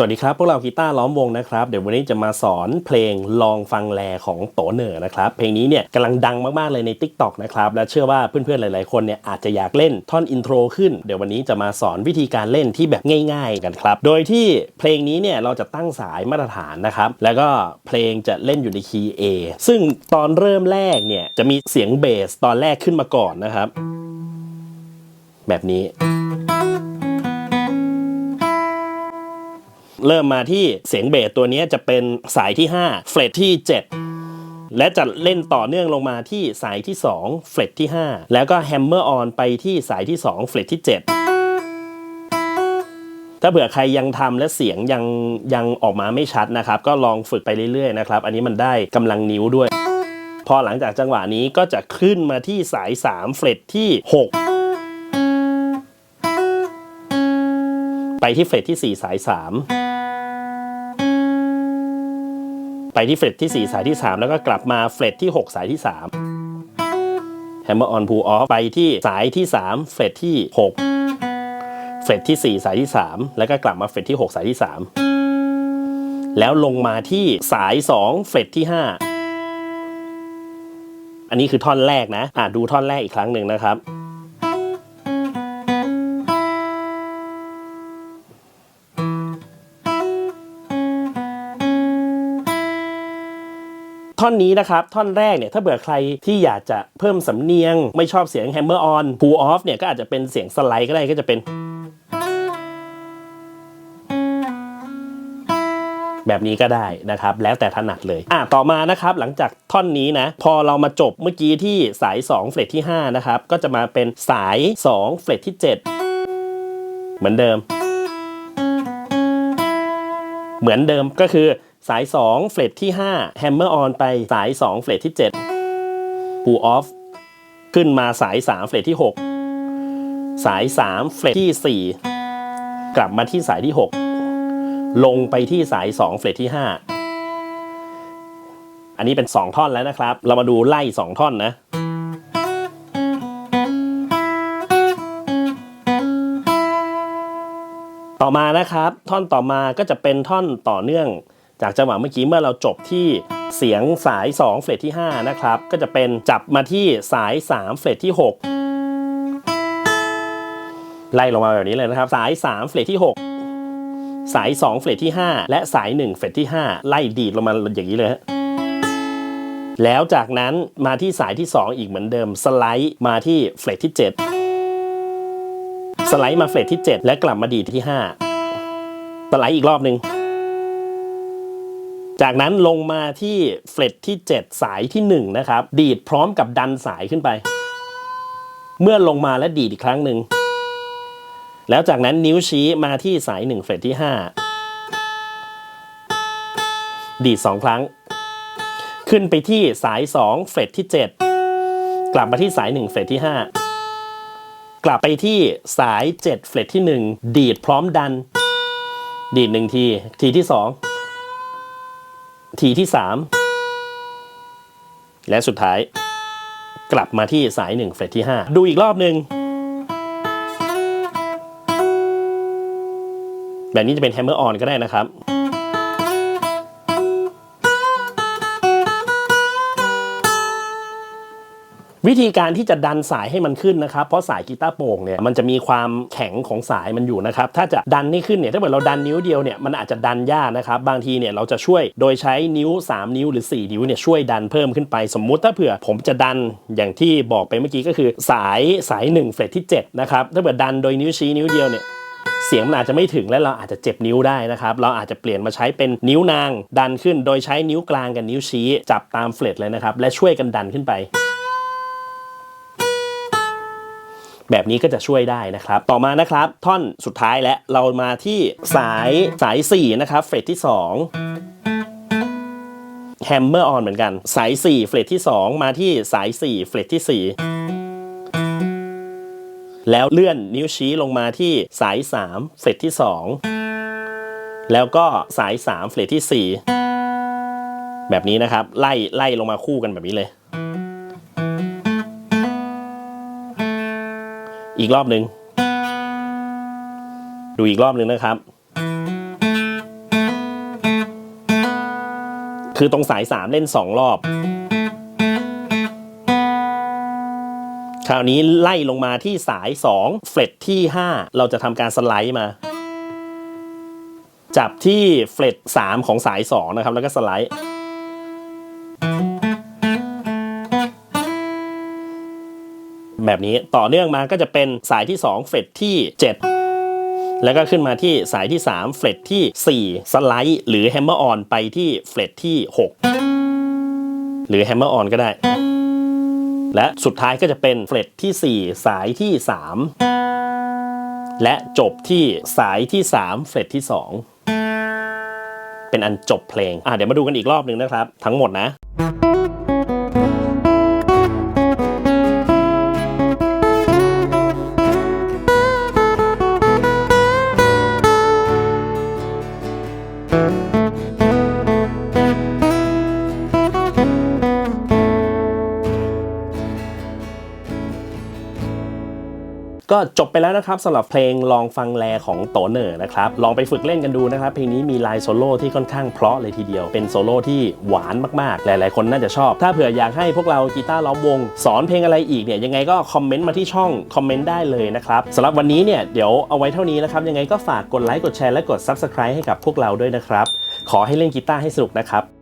สวัสดีครับ พวกเรากีตาร์ล้อมวงนะครับ เดี๋ยววันนี้จะมาสอนเพลงลองฟังแลของโตเหน่อนะครับ เพลงนี้เนี่ยกำลังดังมากๆเลยใน Tik t o อกนะครับ และเชื่อว่าเพื่อนๆหลายๆคนเนี่ยอาจจะอยากเล่นท่อนอินโทรขึ้น เดี๋ยววันนี้จะมาสอนวิธีการเล่นที่แบบง่าย ๆ กันครับ โดยที่เพลงนี้เนี่ยเราจะตั้งสายมาตรฐานนะครับ แล้วก็เพลงจะเล่นอยู่ในคีย์ A ซึ่งตอนเริ่มแรกเนี่ยจะมีเสียงเบสตอนแรกขึ้นมาก่อนนะครับ แบบนี้ เริ่มมาที่เสียงเบสตัวนี้จะเป็นสายที่ 5 เฟลตที่ 7 และจะเล่นต่อเนื่องลงมาที่สายที่ 2 เฟลตที่ 5 แล้วก็แฮมเมอร์ออนไปที่สายที่ 2 เฟลตที่ 7ถ้าเผื่อใครยังทำและเสียงยังยังออกมาไม่ชัดนะครับ ก็ลองฝึกไปเรื่อยๆนะครับ อันนี้มันได้กำลังนิ้วด้วย พอหลังจากจังหวะนี้ก็จะขึ้นมาที่สาย 3 เฟลตที่ 6 ไปที่เฟลตที่ 4 สาย 3 ไปที่เฟลตที่ 4 สายที่ 3 แล้วก็กลับมาเฟลตที่ 6 สายที่ 3 Hammer on pull off ไปที่สายที่ 3 เฟลตที่ 6 เฟลตที่ 4 สายที่ 3 แล้วก็กลับมาเฟลตที่ 6 สายที่ 3 แล้วลงมาที่สาย 2 เฟลตที่ 5 อันนี้คือท่อนแรกนะอะดูท่อนแรกอีกครั้งหนึ่งนะครับ ท่อนนี้นะครับ ท่อนแรกเนี่ยถ้าเบื่อใครที่อยากจะเพิ่มสำเนียง ไม่ชอบเสียง hammer on pull off เนี่ยก็อาจจะเป็นเสียงสไลด์ก็ได้ก็จะเป็นแบบนี้ก็ได้นะครับ แล้วแต่ถนัดเลยอะต่อมานะครับหลังจากท่อนนี้นะ พอเรามาจบเมื่อกี้ที่สาย 2 เฟลตที่ 5 นะครับ ก็จะมาเป็นสาย 2 เฟลตที่ 7 เหมือนเดิม เหมือนเดิมก็คือ สาย 2 เฟลตที่5 hammer on ไปสาย 2 เฟลตที่7 pull off ขึ้นมาสาย 3 เฟลตที่ 6 สาย 3 เฟลตที่ 4 กลับมาที่สายที่ 6 ลงไปที่สาย 2 เฟลตที่ 5 อันนี้เป็น 2 ท่อนแล้วนะครับ เรามาดูไล่ 2 ท่อนนะต่อมานะครับ ท่อนต่อมาก็จะเป็นท่อนต่อเนื่อง จากจังหวะเมื่อกี้เมื่อเราจบที่เสียงสาย 2 เฟลตที่ 5 นะครับ ก็จะเป็นจับมาที่สาย 3 เฟลตที่ 6 ไล่ลงมาแบบนี้เลยนะครับ สาย 3 เฟลตที่ 6 สาย 2 เฟลตที่ 5 และสาย 1 เฟลตที่ 5 ไล่ดีดลงมาอย่างนี้เลยฮะแล้วจากนั้นมาที่สายที่ 2 อีกเหมือนเดิม สไลด์มาที่เฟลตที่ 7 สไลด์มาเฟลตที่ 7 และกลับมาดีดที่ 5 สไลด์อีกรอบหนึ่ง จากนั้นลงมาที่เฟลตที่ 7 สายที่ 1 นะครับ ดีดพร้อมกับดันสายขึ้นไป เมื่อลงมาและดีดอีกครั้งหนึ่ง แล้วจากนั้นนิ้วชี้มาที่สาย 1 เฟลตที่ 5 ดีด 2 ครั้ง ขึ้นไปที่สาย 2 เฟลตที่ 7 กลับมาที่สาย 1 เฟลตที่ 5 กลับไปที่สาย 7 เฟลตที่ 1 ดีดพร้อมดัน ดีดหนึ่งที ทีที่ 2 ทีที่ 3 และสุดท้าย กลับมาที่สาย 1 เฟลตที่ 5 ดูอีกรอบหนึ่งแบบนี้จะเป็นแฮมเมอร์ออนก็ได้นะครับ วิธีการที่จะดันสายให้มันขึ้นนะครับ เพราะสายกีตาร์โป่งเนี่ยมันจะมีความแข็งของสายมันอยู่นะครับ ถ้าจะดันให้ขึ้นเนี่ยถ้าเกิดเราดันนิ้วเดียวเนี่ยมันอาจจะดันยากนะครับ บางทีเนี่ยเราจะช่วยโดยใช้นิ้ว 3 นิ้วหรือ 4 นิ้วเนี่ยช่วยดันเพิ่มขึ้นไป สมมุติถ้าเผื่อผมจะดันอย่างที่บอกไปเมื่อกี้ก็คือสายสาย1เฟลตที่7นะครับถ้าเกิดดันโดยนิ้วชี้นิ้วเดียวเนี่ยเสียงมันอาจจะไม่ถึงและเราอาจจะเจ็บนิ้วได้นะครับ เราอาจจะเปลี่ยนมาใช้เป็นนิ้วนางดันขึ้น โดยใช้นิ้วกลางกับนิ้วชี้จับตามเฟลตเลยนะครับและช่วยกันดันขึ้นไป แบบนี้ก็จะช่วยได้นะครับ ต่อมานะครับ ท่อนสุดท้ายและเรามาที่สายสาย 4 นะครับ เฟลตที่ 2 แฮมเมอร์ออนเหมือนกัน สาย 4 เฟลตที่ 2 มาที่สาย 4 เฟลตที่ 4 แล้วเลื่อนนิ้วชี้ลงมาที่สาย 3 เฟลตที่ 2 แล้วก็สาย 3 เฟลตที่ 4 แบบนี้นะครับ ไล่ไล่ลงมาคู่กันแบบนี้เลย อีกรอบหนึ่งดูอีกรอบหนึ่งนะครับ คือตรงสายสามเล่นสองรอบ คราวนี้ไล่ลงมาที่สายสองเฟลตที่ห้าเราจะทำการสไลด์มา จับที่เฟลตมของสายสองนะครับ แล้วก็สไลด์ แบบนี้ต่อเนื่องมาก็จะเป็นสายที่ 2 เฟลตที่ 7แล้วก็ขึ้นมาที่สายที่ 3 เฟลตที่ 4 สไลด์ หรือแฮมเมอร์ออนไปที่เฟลตที่ 6 หรือแฮมเมอร์ออนก็ได้ และสุดท้ายก็จะเป็นเฟลตที่ 4 สายที่ 3 และจบที่สายที่ 3 เฟลตที่ 2 เป็นอันจบเพลง อะเดี๋ยวมาดูกันอีกรอบหนึ่งนะครับ ทั้งหมดนะ ก็จบไปแล้วนะครับสำหรับเพลงลองฟังแลของโตเนอร์นะครับลองไปฝึกเล่นกันดูนะครับเพลงนี้มีลายโซโล่ที่ค่อนข้างเพราะเลยทีเดียวเป็นโซโล่ที่หวานมากๆ หลาย ๆ คนน่าจะชอบ ถ้าเผื่ออยากให้พวกเรากีตาร์ล้อมวง สอนเพลงอะไรอีกเนี่ยยังไงก็คอมเมนต์มาที่ช่องคอมเมนต์ได้เลยนะครับสำหรับวันนี้เนี่ยเดี๋ยวเอาไว้เท่านี้นะครับยังไงก็ฝากกดไลค์กดแชร์และกด Subscribe ให้กับพวกเราด้วยนะครับขอให้เล่นกีตาร์ให้สนุกนะครับ